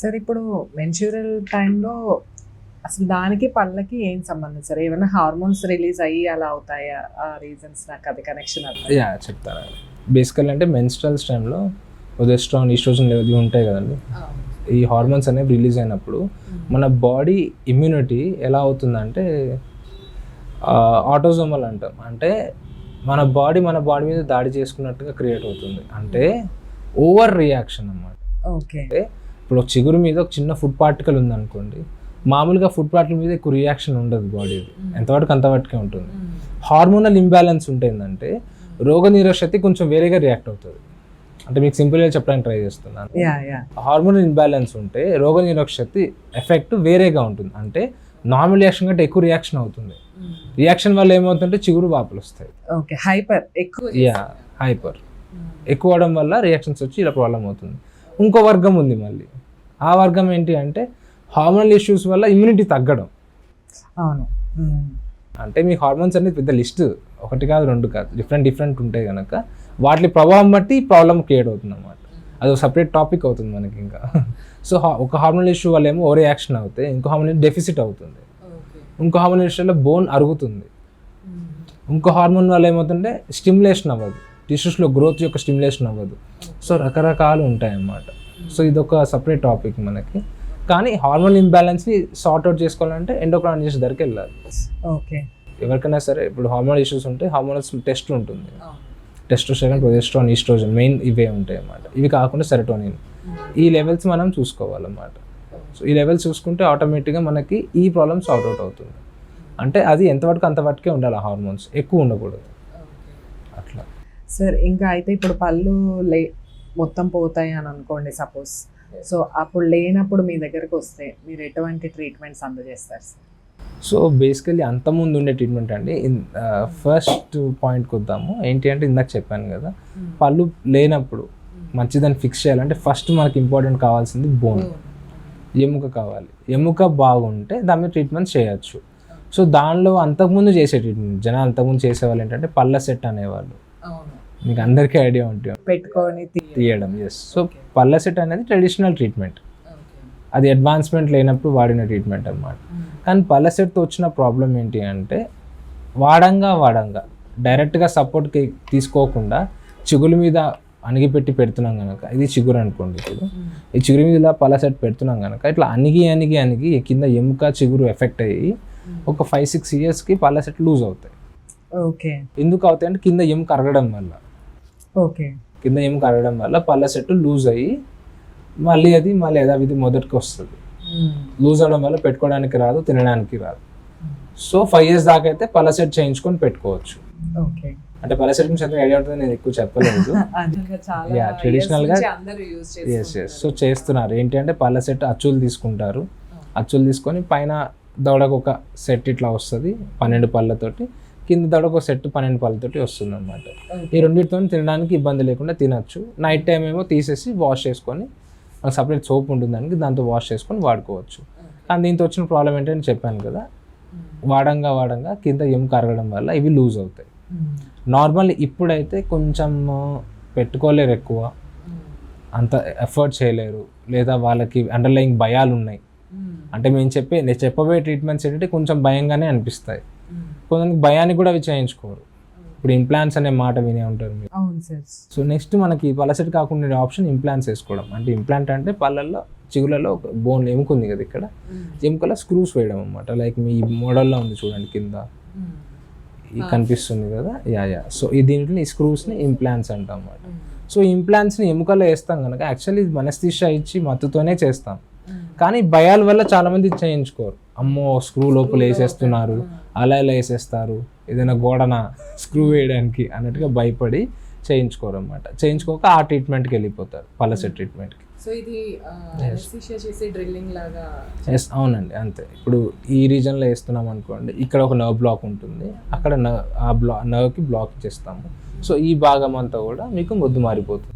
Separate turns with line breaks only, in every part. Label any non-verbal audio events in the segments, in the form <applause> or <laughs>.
Sir ఇప్పుడు మెన్సూరల్ టైంలో అసలు దానికి పళ్ళకి ఏం సంబంధం సార్? ఏమైనా హార్మోన్స్ రిలీజ్ అయ్యి అలా అవుతాయా? ఆ రీజన్స్ నాకు అది కనెక్షన్
యా చెప్తాను బేసికల్ అంటే మెన్స్ట్రల్స్ టైంలో ఒదెస్ట్రాన్ ఈస్ట్రోజన్ లెవెల్ ఉంటాయి కదండి. ఈ హార్మోన్స్ అనేవి రిలీజ్ అయినప్పుడు మన బాడీ ఇమ్యూనిటీ ఎలా అవుతుందంటే ఆటోజోమల్ అంటాం. అంటే మన బాడీ మన బాడీ మీద దాడి చేసుకున్నట్టుగా క్రియేట్ అవుతుంది. అంటే ఓవర్ రియాక్షన్ అన్నమాట.
ఓకే.
ఇప్పుడు ఒక చిగురు మీద ఒక చిన్న ఫుడ్ పార్టికల్ ఉందనుకోండి మామూలుగా ఫుడ్ పార్టికల్ మీద ఎక్కువ రియాక్షన్ ఉండదు బాడీ ఎంతవరకు అంతవరకే ఉంటుంది. హార్మోనల్ ఇంబ్యాలెన్స్ ఉంటుందంటే రోగ శక్తి కొంచెం వేరేగా రియాక్ట్ అవుతుంది. అంటే మీకు సింపుల్గా చెప్పడానికి ట్రై చేస్తున్నాను.
యా యా
హార్మోనల్ ఇంబ్యాలెన్స్ ఉంటే రోగ శక్తి ఎఫెక్ట్ వేరేగా ఉంటుంది. అంటే నార్మల్ రియాక్షన్ కంటే ఎక్కువ రియాక్షన్ అవుతుంది. రియాక్షన్ వల్ల ఏమవుతుందంటే చిగురు వాపులు వస్తాయి.
ఓకే హైపర్ ఎక్కువ
యా హైపర్ ఎక్కువ అవడం వల్ల రియాక్షన్స్ వచ్చి ఇలా ప్రాబ్లం అవుతుంది. ఇంకో వర్గం ఉంది మళ్ళీ. ఆ వర్గం ఏంటి అంటే హార్మోనల్ ఇష్యూస్ వల్ల ఇమ్యూనిటీ తగ్గడం.
అవును.
అంటే మీ హార్మోన్స్ అనేది పెద్ద లిస్ట్ ఒకటి కాదు రెండు కాదు. డిఫరెంట్ డిఫరెంట్ ఉంటాయి కనుక వాటి ప్రభావం బట్టి ప్రాబ్లం క్రియేట్ అవుతుంది అనమాట అది ఒక సపరేట్ టాపిక్ అవుతుంది మనకి ఇంకా. సో ఒక హార్మోనల్ ఇష్యూ వల్ల ఏమో ఓ రియాక్షన్ అవుతాయి ఇంకో హార్మోనల్ డెఫిసిట్ అవుతుంది. ఇంకో హార్మోన్ ఇష్యూలో బోన్ అరుగుతుంది. ఇంకో హార్మోన్ వల్ల ఏమవుతుంటే స్టిమ్యులేషన్ అవ్వదు. టిష్యూస్లో గ్రోత్ యొక్క స్టిమ్యులేషన్ అవ్వదు. సో రకరకాలు ఉంటాయి అన్నమాట సో ఇదొక సపరేట్ టాపిక్ మనకి. కానీ హార్మోన్ ఇంబ్యాలెన్స్ని సార్ట్ అవుట్ చేసుకోవాలంటే ఎండోక్రాలజిస్ట్ దగ్గరికి వెళ్ళాలి.
ఓకే
ఎవరికైనా సరే ఇప్పుడు హార్మోన్ ఇష్యూస్ ఉంటే హార్మోనల్స్ టెస్ట్ ఉంటుంది. టెస్టోస్టెరాన్ ప్రొజెస్ట్రాన్ ఈస్ట్రోజన్ మెయిన్ ఇవే ఉంటాయి అన్నమాట. ఇవి కాకుండా సెరటోనిన్ ఈ లెవెల్స్ మనం చూసుకోవాలన్నమాట. సో ఈ లెవెల్స్ చూసుకుంటే ఆటోమేటిక్గా మనకి ఈ ప్రాబ్లమ్ సార్ట్ అవుట్ అవుతుంది. అంటే అది ఎంతవరకు అంతవరకే ఉండాలి హార్మోన్స్ ఎక్కువ ఉండకూడదు. అట్లా.
సార్ ఇంకా అయితే ఇప్పుడు పళ్ళు లే మొత్తం పోతాయి అని అనుకోండి సపోజ్ సో అప్పుడు లేనప్పుడు మీ దగ్గరకు వస్తే మీరు ఎటువంటి ట్రీట్మెంట్స్ అందజేస్తారు సార్
సో బేసికలీ అంతకుముందు ఉండే ట్రీట్మెంట్ అండి. ఫస్ట్ పాయింట్కి వద్దాము. ఏంటి అంటే ఇందాక చెప్పాను కదా పళ్ళు లేనప్పుడు మంచిదాన్ని ఫిక్స్ చేయాలంటే ఫస్ట్ మనకి ఇంపార్టెంట్ కావాల్సింది బోన్ ఎముక కావాలి. ఎముక బాగుంటే దాని మీద ట్రీట్మెంట్ చేయొచ్చు. సో దానిలో అంతకుముందు చేసే ట్రీట్మెంట్ జనాలు అంతకుముందు చేసేవాళ్ళు ఏంటంటే పళ్ళ సెట్ అనేవాళ్ళు. మీకు అందరికీ ఐడియా ఉంటుంది
పెట్టుకొని
తీయడం ఎస్ సో పళ్ళ సెట్ అనేది ట్రెడిషనల్ ట్రీట్మెంట్ అది అడ్వాన్స్మెంట్ లేనప్పుడు వాడిన ట్రీట్మెంట్ అన్నమాట. కానీ పళ్ళ సెట్తో వచ్చిన ప్రాబ్లం ఏంటి అంటే వాడంగా వాడంగా డైరెక్ట్గా సపోర్ట్కి తీసుకోకుండా చిగురు మీద అణిగిపెట్టి పెడుతున్నాం కనుక ఇది చిగురు అనుకోండి ఇప్పుడు. ఈ చిగురు మీద ఇలా పళ్ళ సెట్ పెడుతున్నాం కనుక ఇట్లా అణిగి అణిగి అణిగి కింద ఎముక చిగురు ఎఫెక్ట్ అయ్యి ఒక ఫైవ్ సిక్స్ ఇయర్స్కి పళ్ళ సెట్ లూజ్ అవుతాయి.
ఓకే
ఎందుకు అవుతాయి అంటే కింద ఎముక అరగడం వల్ల.
ఓకే
కింద ఎముక అరగడం వల్ల పళ్ళ సెట్ లూజ్ అయ్యి మళ్ళీ అది మళ్ళీ యథావిధి మొదటికి వస్తుంది. లూజ్ అవడం వల్ల పెట్టుకోవడానికి రాదు తినడానికి రాదు. సో ఫైవ్ ఇయర్స్ దాకా అయితే పళ్ళ సెట్ చేయించుకొని పెట్టుకోవచ్చు.
ఓకే
అంటే పళ్ళ సెట్ గురించి ఐడియా ఉంటుంది నేను ఎక్కువ చెప్పలేదు <laughs> traditional గా- ఎస్ ఎస్ సో చేస్తున్నారు. ఏంటి అంటే పళ్ళ సెట్ అచ్చులు తీసుకుంటారు. అచ్చులు తీసుకొని పైన దవడకు ఒక సెట్ ఇట్లా వస్తుంది పన్నెండు పళ్ళతోటి. కింద దవడకు ఒక సెట్ పన్నెండు పళ్ళతోటి వస్తుంది అనమాట ఈ రెండింటితో తినడానికి ఇబ్బంది లేకుండా తినచ్చు. నైట్ టైం ఏమో తీసేసి వాష్ చేసుకొని సపరేట్ సోప్ ఉంటుంది దానికి దాంతో వాష్ చేసుకొని వాడుకోవచ్చు. కానీ దీంతో వచ్చిన ప్రాబ్లం ఏంటంటే చెప్పాను కదా. వాడంగా వాడంగా కింద ఏం కరగడం వల్ల ఇవి లూజ్ అవుతాయి. నార్మల్ ఇప్పుడైతే కొంచెం పెట్టుకోలేరు ఎక్కువ. అంత ఎఫర్ట్ చేయలేరు. లేదా వాళ్ళకి అండర్లయింగ్ భయాలు ఉన్నాయి అంటే మేము చెప్పే నేను చెప్పబోయే ట్రీట్మెంట్స్ ఏంటంటే కొంచెం భయంగానే అనిపిస్తాయి. కొంతమందికి భయాన్ని కూడా అవి చేయించుకోరు. ఇప్పుడు ఇంప్లాంట్స్ అనే మాట వినే ఉంటారు మీరు.
అవును సార్.
సో నెక్స్ట్ మనకి పలసెట్ కాకుండా ఆప్షన్ ఇంప్లాంట్స్ వేసుకోవడం. అంటే ఇంప్లాంట్ అంటే పళ్ళల్లో చిగులలో ఒక బోన్ ఎముక ఉంది కదా ఇక్కడ. ఎముకలో స్క్రూస్ వేయడం అనమాట లైక్ మీ మోడల్లో ఉంది చూడండి కింద. కనిపిస్తుంది కదా? యా యా సో ఈ దీంట్లో ఈ స్క్రూస్ని ఇంప్లాంట్స్ అంటాం అన్నమాట. సో ఇంప్లాంట్స్ని ఎముకలో వేస్తాం కనుక యాక్చువల్లీ మనస్తీషా ఇచ్చి మత్తుతోనే చేస్తాం. కానీ భయాల వల్ల చాలా మంది చేయించుకోరు. అమ్మో స్క్రూ లోపల వేసేస్తున్నారు. అలా ఇలా వేసేస్తారు ఏదైనా గోడన స్క్రూ వేయడానికి అన్నట్టుగా భయపడి చేయించుకోరు అనమాట చేయించుకోక ఆ ట్రీట్మెంట్కి వెళ్ళిపోతారు పలసెట్ ట్రీట్మెంట్కి
సో ఇది అనస్థీషియా చేసే డ్రిల్లింగ్ లాగా
ఎస్ అవునండి అంతే. ఇప్పుడు ఈ రీజన్లో వేస్తున్నాం అనుకోండి ఇక్కడ ఒక నర్వ్ బ్లాక్ ఉంటుంది. అక్కడ నర్వ్ ఆ బ్లా నర్వ్కి బ్లాక్ చేస్తాము. సో ఈ భాగం అంతా కూడా మీకు మొద్దు మారిపోతుంది.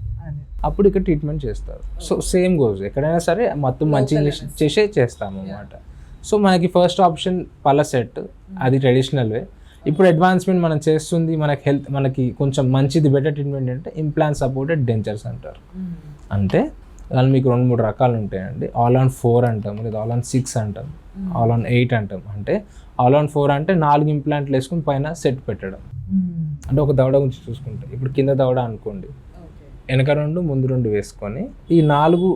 అప్పుడు ఇక్కడ ట్రీట్మెంట్ చేస్తారు. సో సేమ్ గోజ్ ఎక్కడైనా సరే మొత్తం మంచి చేసే చేస్తాము అన్నమాట సో మనకి ఫస్ట్ ఆప్షన్ పళ్ళ సెట్ అది ట్రెడిషనల్ వే. ఇప్పుడు అడ్వాన్స్మెంట్ మనం చేస్తుంది మనకి హెల్త్ మనకి కొంచెం మంచిది బెటర్ ట్రీట్మెంట్ అంటే ఇంప్లాంట్ సపోర్టెడ్ డెంచర్స్ అంటారు అంటే దానిలో మీకు రెండు మూడు రకాలు ఉంటాయండి. ఆల్ ఆన్ ఫోర్ అంటాం లేదా ఆల్ ఆన్ సిక్స్ అంటాం ఆల్ ఆన్ ఎయిట్ అంటాం. అంటే ఆల్ ఆన్ ఫోర్ అంటే నాలుగు ఇంప్లాంట్లు వేసుకుని పైన సెట్ పెట్టడం. అంటే ఒక దవడ గురించి చూసుకుంటే. ఇప్పుడు కింద దవడ అనుకోండి. వెనక రెండు ముందు రెండు వేసుకొని ఈ నాలుగు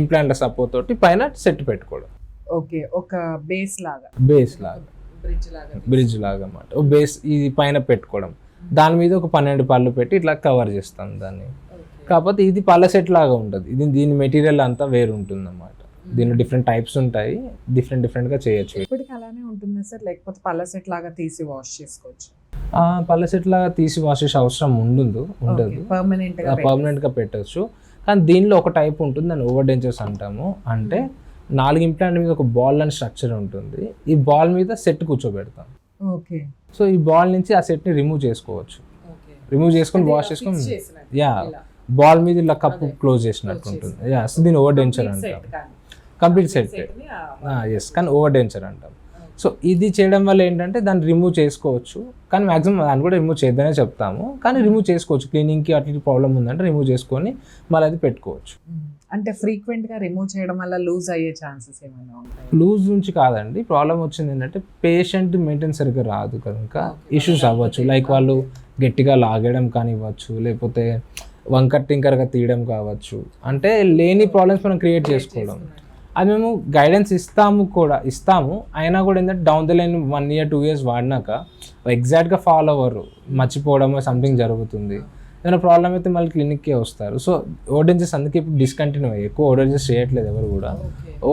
ఇంప్లాంట్ల సపోర్ట్ తోటి పైన సెట్ పెట్టుకోవడం.
ఓకే ఒక బేస్ లాగా.
బేస్ లాగా.
బ్రిడ్జ్ లాగా
బ్రిడ్జ్ లాగా అన్నమాట. ఓ బేస్ ఇది పైన పెట్టుకోవడం. దాని మీద ఒక పన్నెండు పళ్ళు పెట్టి ఇట్లా కవర్ చేస్తాం దాన్ని. కాకపోతే ఇది పళ్ళ సెట్ లాగా ఉంటుంది. ఇది దీని మెటీరియల్ అంతా వేరు ఉంటుంది అన్నమాట దీనిలో డిఫరెంట్ టైప్స్ ఉంటాయి. డిఫరెంట్ డిఫరెంట్గా చేయొచ్చు.
ఇప్పటికి అలానే ఉంటుందా సార్? లేకపోతే పళ్ళ సెట్ లాగా తీసి వాష్ చేసుకోవచ్చు?
ఆ పళ్ళ సెట్ లాగా తీసి వాష్ చేసే అవసరం ఉండదు ఉండదు. పర్మనెంట్గా పెట్టచ్చు. కానీ దీనిలో ఒక టైప్ ఉంటుంది దాన్ని ఓవర్ డెంచర్స్ అంటాము. అంటే నాలుగు ఇంప్లాంట్ మీద ఒక బాల్ అని స్ట్రక్చర్ ఉంటుంది. ఈ బాల్ మీద సెట్ కూర్చోబెడతాం.
ఓకే
సో ఈ బాల్ నుంచి ఆ సెట్ని రిమూవ్ చేసుకోవచ్చు. రిమూవ్ చేసుకొని వాష్ చేసుకొని యా బాల్ మీద ఇలా కప్పు క్లోజ్ చేసినట్టు. ఉంటుంది యా సో దీన్ని ఓవర్ డెంచర్ అంటాం. కంప్లీట్ సెట్ ఎస్ కానీ ఓవర్ డెంచర్ అంటాం. సో ఇది చేయడం వల్ల ఏంటంటే దాన్ని రిమూవ్ చేసుకోవచ్చు. కానీ మాక్సిమం దాన్ని కూడా రిమూవ్ చేద్దానే చెప్తాము. కానీ రిమూవ్ చేసుకోవచ్చు. క్లీనింగ్కి అట్లా ప్రాబ్లం ఉందంటే రిమూవ్ చేసుకొని మళ్ళీ అది పెట్టుకోవచ్చు.
అంటే ఫ్రీక్వెంట్గా రిమూవ్ చేయడం వల్ల లూజ్ అయ్యే ఛాన్సెస్ ఏమైనా ఉంటాయి?
లూజ్ నుంచి కాదండి. ప్రాబ్లం వచ్చింది ఏంటంటే పేషెంట్ మెయింటైన్ సరిగ్గా రాదు కనుక ఇష్యూస్ అవ్వచ్చు. లైక్ వాళ్ళు గట్టిగా లాగడం కానివ్వచ్చు లేకపోతే వంకర్ టింకర్గా తీయడం కావచ్చు. అంటే లేని ప్రాబ్లమ్స్ మనం క్రియేట్ చేసుకోవడం. అది మేము గైడెన్స్ ఇస్తాము కూడా ఇస్తాము. అయినా కూడా ఏంటంటే down the line one year two years వాడినాక ఎగ్జాక్ట్గా ఫాలో అవ్వరు. మర్చిపోవడం సంథింగ్ జరుగుతుంది. ఏదైనా ప్రాబ్లం అయితే మళ్ళీ క్లినిక్కే వస్తారు. సో ఓడెంజెస్ అందుకే ఇప్పుడు డిస్కంటిన్యూ అయ్యాయి. ఎక్కువ ఓడెంజెస్ చేయట్లేదు ఎవరు కూడా.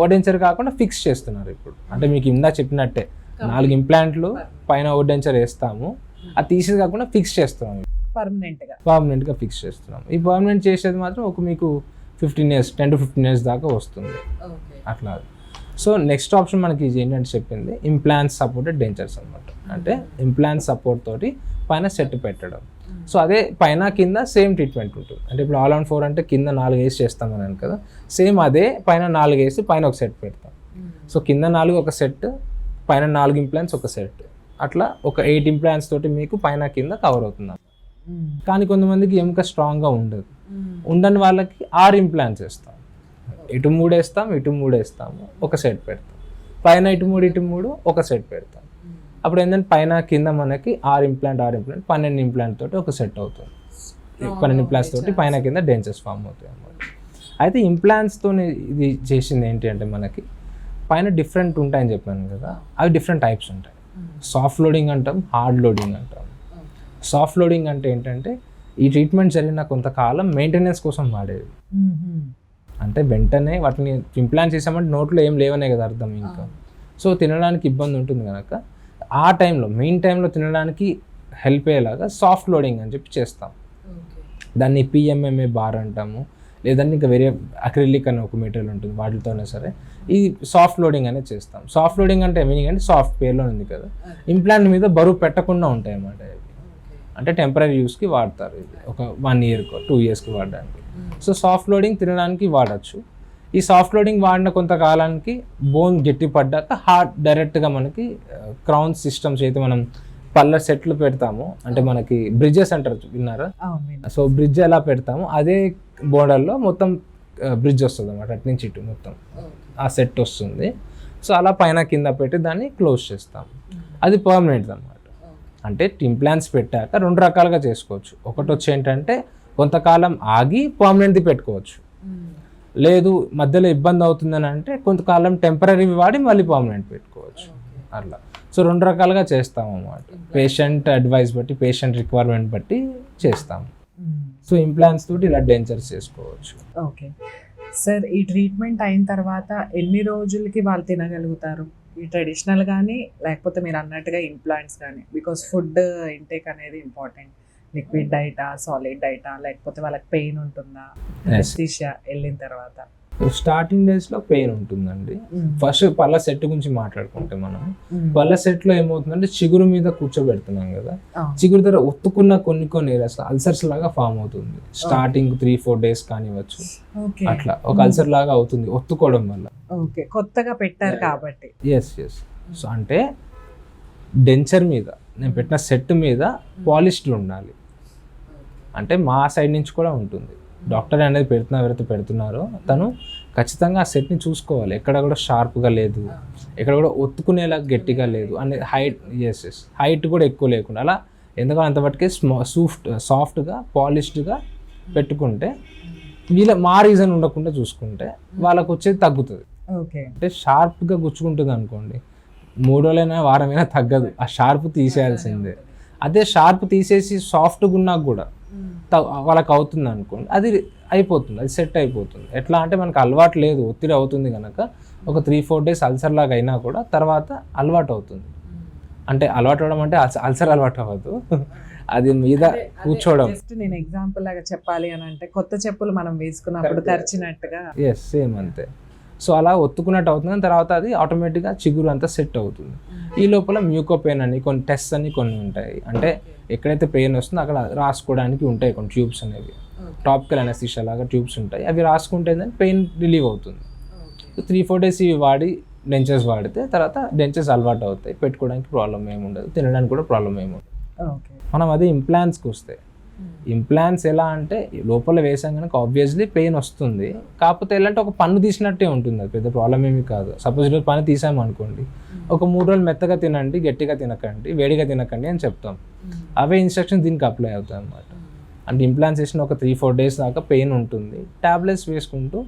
ఓడెంచర్ కాకుండా ఫిక్స్ చేస్తున్నారు ఇప్పుడు. అంటే మీకు ఇందా చెప్పినట్టే. నాలుగు ఇంప్లాంట్లు పైన ఓడెంచర్ వేస్తాము. అది తీసేది కాకుండా ఫిక్స్ చేస్తున్నాం.
పర్మనెంట్గా.
పర్మనెంట్గా ఫిక్స్ చేస్తున్నాం. ఈ పర్మనెంట్ చేసేది మాత్రం ఒక మీకు fifteen years ten to fifteen years దాకా వస్తుంది. అట్లా. సో నెక్స్ట్ ఆప్షన్ మనకి ఇది ఏంటంటే చెప్పింది ఇంప్లాంట్స్ సపోర్టెడ్ డెంచర్స్ అనమాట అంటే ఇంప్లాంట్ సపోర్ట్ తోటి పైన సెట్ పెట్టడం. సో అదే పైన కింద సేమ్ ట్రీట్మెంట్ ఉంటుంది. అంటే ఇప్పుడు ఆల్ ఆన్ ఫోర్ అంటే కింద నాలుగు వేసి చేస్తామని కదా సేమ్ అదే పైన నాలుగు వేసి పైన ఒక సెట్ పెడతాం. సో కింద నాలుగు ఒక సెట్ పైన నాలుగు ఇంప్లాంట్స్ ఒక సెట్ అట్లా ఒక ఎయిట్ ఇంప్లాంట్స్ తోటి మీకు పైన కింద కవర్ అవుతుంది కానీ కొంతమందికి ఎముక స్ట్రాంగ్గా ఉండదు. ఉండని వాళ్ళకి ఆరు ఇంప్లాంట్స్ వేస్తాం. ఇటు మూడు వేస్తాం ఇటు మూడు వేస్తాము. ఒక సెట్ పెడతాం. పైన ఇటు మూడు ఇటు మూడు ఒక సెట్ పెడతాం. అప్పుడు ఏంటంటే పైన కింద మనకి ఆరు ఇంప్లాంట్ ఆరు ఇంప్లాంట్ పన్నెండు ఇంప్లాంట్ తోటి ఒక సెట్ అవుతుంది. పన్నెండు ఇంప్లాంట్స్ తోటి పైన కింద డెంచెస్ ఫామ్ అవుతాయి అన్నమాట. అయితే ఇంప్లాంట్స్తో ఇది చేసింది ఏంటి అంటే మనకి పైన డిఫరెంట్ ఉంటాయని చెప్పాను కదా అవి డిఫరెంట్ టైప్స్ ఉంటాయి. సాఫ్ట్ లోడింగ్ అంటాం హార్డ్ లోడింగ్ అంటాం. సాఫ్ట్ లోడింగ్ అంటే ఏంటంటే ఈ ట్రీట్మెంట్ జరిగిన కొంతకాలం మెయింటెనెన్స్ కోసం వాడేది. అంటే వెంటనే వాటిని ఇంప్లాంట్ చేసామంటే నోట్లో ఏం లేవనే కదా అర్థం ఇంకా. సో తినడానికి ఇబ్బంది ఉంటుంది కనుక ఆ టైంలో మెయిన్ టైంలో తినడానికి హెల్ప్ అయ్యేలాగా సాఫ్ట్ లోడింగ్ అని చెప్పి చేస్తాం. దాన్ని పిఎంఎంఏ బార్ అంటాము. లేదంటే ఇంకా వేరే అక్రిలిక్ అనే ఒక మెటీరియల్ ఉంటుంది వాటితోనే సరే. ఈ సాఫ్ట్ లోడింగ్ అనేది చేస్తాం. సాఫ్ట్ లోడింగ్ అంటే మీనింగ్ అంటే సాఫ్ట్ పేర్లో ఉంది కదా. ఇంప్లాంట్ మీద బరువు పెట్టకుండా ఉంటాయి అన్నమాట అంటే టెంపరీ యూస్కి వాడతారు ఇది ఒక వన్ ఇయర్కో టూ ఇయర్స్కి వాడడానికి. సో సాఫ్ట్ లోడింగ్ తినడానికి వాడచ్చు. ఈ సాఫ్ట్ లోడింగ్ వాడిన కొంతకాలానికి బోన్ గట్టి పడ్డాక హార్ట్ డైరెక్ట్గా మనకి క్రౌన్ సిస్టమ్స్ అయితే మనం పళ్ళ సెట్లు పెడతాము అంటే మనకి బ్రిడ్జెస్ అంటారు విన్నారా? సో బ్రిడ్జ్ ఎలా పెడతాము అదే బోర్డర్లో మొత్తం బ్రిడ్జ్ వస్తుంది అన్నమాట అటు నుంచి ఇటు మొత్తం. ఆ సెట్ వస్తుంది. సో అలా పైన కింద పెట్టి దాన్ని క్లోజ్ చేస్తాం. అది పర్మనెంట్ అనమాట అంటే ఇంప్లాంట్స్ పెట్టాక రెండు రకాలుగా చేసుకోవచ్చు. ఒకటి వచ్చి ఏంటంటే కొంతకాలం ఆగి పర్మనెంట్ది పెట్టుకోవచ్చు. లేదు మధ్యలో ఇబ్బంది అవుతుందని అంటే కొంతకాలం టెంపరీ వాడి మళ్ళీ పర్మనెంట్ పెట్టుకోవచ్చు. అట్లా. సో రెండు రకాలుగా చేస్తాం అన్నమాట. పేషెంట్ అడ్వైస్ బట్టి పేషెంట్ రిక్వైర్మెంట్ బట్టి చేస్తాము సో ఇంప్లాంట్స్ తోటి ఇలా డెంచర్స్ చేసుకోవచ్చు.
ఓకే సార్ ఈ ట్రీట్మెంట్ అయిన తర్వాత ఎన్ని రోజులకి వాళ్ళు తినగలుగుతారు? ఈ ట్రెడిషనల్ కానీ లేకపోతే మీరు అన్నట్టుగా ఇంప్లాంట్స్ కానీ బికాస్ ఫుడ్ ఇంటేక్ అనేది ఇంపార్టెంట్ లిక్విడ్ డైటా సాలిడ్ డైటా లేకపోతే వాళ్ళకి పెయిన్ ఉంటుందా? వెళ్ళిన తర్వాత.
స్టార్టింగ్ డేస్లో పెయిన్ ఉంటుందండి. ఫస్ట్ పళ్ళ సెట్ గురించి మాట్లాడుకుంటే మనం.
Mm.
పళ్ళ సెట్లో ఏమవుతుందంటే చిగురు మీద కూర్చోబెడుతున్నాం కదా. చిగురు దగ్గర ఒత్తుకున్న కొన్ని కొన్ని ఏరియాస్ అల్సర్స్ లాగా ఫామ్ అవుతుంది. స్టార్టింగ్ త్రీ ఫోర్ డేస్ కానివ్వచ్చు. అట్లా ఒక అల్సర్ లాగా అవుతుంది ఒత్తుకోవడం వల్ల.
ఓకే. కొత్తగా పెట్టారు కాబట్టి.
ఎస్ ఎస్ సో అంటే డెంచర్ మీద నేను పెట్టిన సెట్ మీద పాలిష్డ్ ఉండాలి. అంటే మా సైడ్ నుంచి కూడా ఉంటుంది. డాక్టర్ అనేది పెడుతున్నా ఎవరైతే పెడుతున్నారో తను ఖచ్చితంగా ఆ సెట్ని చూసుకోవాలి. ఎక్కడ కూడా షార్ప్గా లేదు. ఎక్కడ కూడా ఒత్తుకునేలా గట్టిగా లేదు అనే హైట్ ఎస్ ఎస్ హైట్ కూడా ఎక్కువ లేకుండా. అలా ఎందుకంటే అంతవరకు స్మా సూఫ్ట్ సాఫ్ట్గా పాలిష్డ్గా పెట్టుకుంటే వీళ్ళ మా రీజన్ ఉండకుండా చూసుకుంటే వాళ్ళకు వచ్చేది తగ్గుతుంది.
ఓకే.
అంటే షార్ప్గా గుచ్చుకుంటుంది అనుకోండి మూడు రోజులైనా వారమైనా తగ్గదు. ఆ షార్ప్ తీసేయాల్సిందే. అదే షార్ప్ తీసేసి సాఫ్ట్గా ఉన్నా కూడా వాళ్ళకి అవుతుంది అనుకోండి అది అయిపోతుంది అది సెట్ అయిపోతుంది. ఎట్లా అంటే మనకు అలవాటు లేదు ఒత్తిడి అవుతుంది కనుక ఒక త్రీ ఫోర్ డేస్ అల్సర్ లాగా అయినా కూడా తర్వాత అలవాటు అవుతుంది అంటే అలవాటు అవడం అంటే అల్స- అల్సర్ అలవాటు అవ్వదు <laughs> అది మీద కూర్చోవడం.
జస్ట్ నేను ఎగ్జాంపుల్ లాగా చెప్పాలి అని అంటే కొత్త చెప్పులు మనం వేసుకున్నప్పుడు తరిచినట్టుగా.
ఎస్ సేమ్ అంతే. సో అలా ఒత్తుకున్నట్టు అవుతుంది తర్వాత అది ఆటోమేటిక్గా చిగురు అంతా సెట్ అవుతుంది. ఈ లోపల మ్యూకో పెయిన్ అని కొన్ని టెస్ట్ అని కొన్ని ఉంటాయి. అంటే ఎక్కడైతే పెయిన్ వస్తుందో అక్కడ రాసుకోవడానికి ఉంటాయి కొన్ని ట్యూబ్స్ అనేవి. టాపికల్ అనస్థిషియా లాగా ట్యూబ్స్ ఉంటాయి. అవి రాసుకుంటే పెయిన్ రిలీవ్ అవుతుంది. త్రీ ఫోర్ డేస్ ఇవి వాడి డెంచెస్ వాడితే తర్వాత డెంచెస్ అలవాటు అవుతాయి. పెట్టుకోవడానికి ప్రాబ్లం ఏమి ఉండదు. తినడానికి కూడా ప్రాబ్లం ఏమి ఉండదు. మనం అదే ఇంప్లాంట్స్కి వస్తే ఇంప్లాంట్స్ ఎలా అంటే లోపల వేసాం కనుక ఆబ్వియస్లీ పెయిన్ వస్తుంది. కాకపోతే ఎలా అంటే ఒక పన్ను తీసినట్టే ఉంటుంది. అది పెద్ద ప్రాబ్లం ఏమీ కాదు. సపోజ్ ఈరోజు పన్ను తీసాం అనుకోండి. ఒక మూడు రోజులు మెత్తగా తినండి గట్టిగా తినకండి వేడిగా తినకండి అని చెప్తాం. అవే ఇన్స్ట్రక్షన్స్ దీనికి అప్లై అవుతాయి అన్నమాట. అంటే ఇంప్లాంట్స్ వేసిన ఒక త్రీ ఫోర్ డేస్ దాకా పెయిన్ ఉంటుంది. టాబ్లెట్స్ వేసుకుంటూ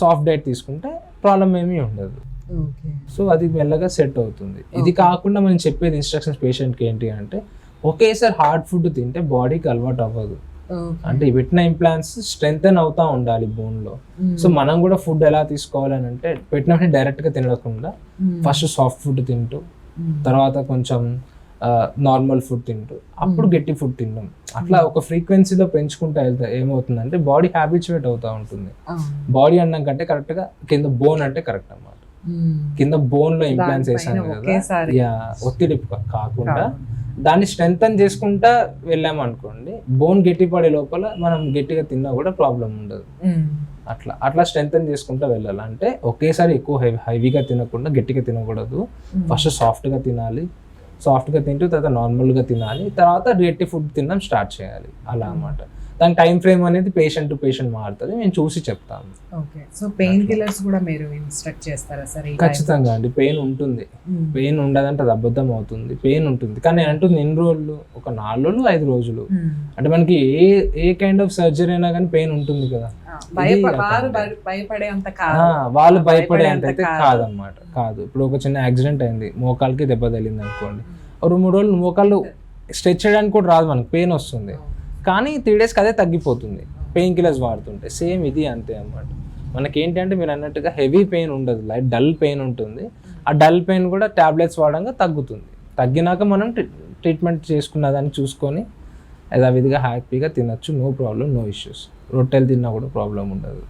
సాఫ్ట్ డైట్ తీసుకుంటే ప్రాబ్లం ఏమీ ఉండదు.
ఓకే
సో అది మెల్లగా సెట్ అవుతుంది. ఇది కాకుండా మనం చెప్పేది ఇన్స్ట్రక్షన్స్ పేషెంట్కి ఏంటి అంటే ఒకేసారి హార్డ్ ఫుడ్ తింటే బాడీకి అలవాటు అవ్వదు. అంటే పెట్టిన ఇంప్లాంట్స్ స్ట్రెంగ్తన్ అవుతా ఉండాలి బోన్లో. సో మనం కూడా ఫుడ్ ఎలా తీసుకోవాలని అంటే పెట్టిన వెంటనే డైరెక్ట్గా తినకుండా ఫస్ట్ సాఫ్ట్ ఫుడ్ తింటూ తర్వాత కొంచెం నార్మల్ ఫుడ్ తింటూ అప్పుడు గట్టి ఫుడ్ తినడం అట్లా ఒక ఫ్రీక్వెన్సీలో పెంచుకుంటూ వెళ్తే ఏమవుతుందంటే బాడీ హ్యాబిచువేట్ అవుతూ ఉంటుంది. బాడీ అన్నం కంటే కరెక్ట్గా కింద బోన్ అంటే కరెక్ట్ అన్నమాట. కింద బోన్లో ఇంప్లాంట్స్ వేసాం
దానిపైన
కదా ఒత్తిడి కాకుండా. దాన్ని స్ట్రెంగ్తన్ చేసుకుంటా వెళ్ళాం అనుకోండి బోన్ గట్టి పడే లోపల మనం గట్టిగా తిన్నా కూడా ప్రాబ్లం ఉండదు. అట్లా అట్లా స్ట్రెంగ్తన్ చేసుకుంటా వెళ్ళాలి అంటే ఒకేసారి ఎక్కువ హెవీ హెవీగా తినకుండా గట్టిగా తినకూడదు. ఫస్ట్ సాఫ్ట్గా తినాలి. సాఫ్ట్గా తింటూ తర్వాత నార్మల్గా తినాలి తర్వాత గట్టి ఫుడ్ తినడం స్టార్ట్ చేయాలి. అలా అన్నమాట. దాని టైం ఫ్రేమ్ అనేది పేషెంట్ టు పేషెంట్ మారుతుంది. మేము చూసి చెప్తాము
ఓకే. సో పెయిన్ కిల్లర్స్ కూడా మీరు ఇన్స్ట్రక్ట్ చేస్తారా సార్
ఖచ్చితంగా అండి. పెయిన్ ఉంటుంది. పెయిన్ ఉండదంటే అది అబద్ధం అవుతుంది. పెయిన్ ఉంటుంది. కానీ అంటుంది ఎన్ని రోజులు? ఒక నాలుగు రోజులు ఐదు రోజులు. అంటే మనకి ఏ ఏ కైండ్ ఆఫ్ సర్జరీ అయినా కానీ పెయిన్ ఉంటుంది కదా. వాళ్ళు భయపడే అంత
భయపడేంత
అయితే కాదు. ఇప్పుడు ఒక చిన్న యాక్సిడెంట్ అయింది మోకాలకి దెబ్బ తగిలింది అనుకోండి. ఒక రెండు మూడు రోజులు మోకాళ్ళు స్ట్రెచ్ చేయడానికి కూడా రాదు మనకు పెయిన్ వస్తుంది. కానీ త్రీ డేస్కి అదే తగ్గిపోతుంది పెయిన్ కిల్లర్స్ వాడుతుంటే. సేమ్ ఇది అంతే అన్నమాట. మనకి ఏంటంటే మీరు అన్నట్టుగా హెవీ పెయిన్ ఉండదు లైట్ డల్ పెయిన్ ఉంటుంది. ఆ డల్ పెయిన్ కూడా టాబ్లెట్స్ వాడంగా తగ్గుతుంది. తగ్గినాక మనం ట్రీట్మెంట్ చేసుకున్న దాన్ని చూసుకొని యథావిధిగా హ్యాపీగా తినచ్చు. No problem no issues. రొట్టెలు తిన్నా కూడా ప్రాబ్లం ఉండదు.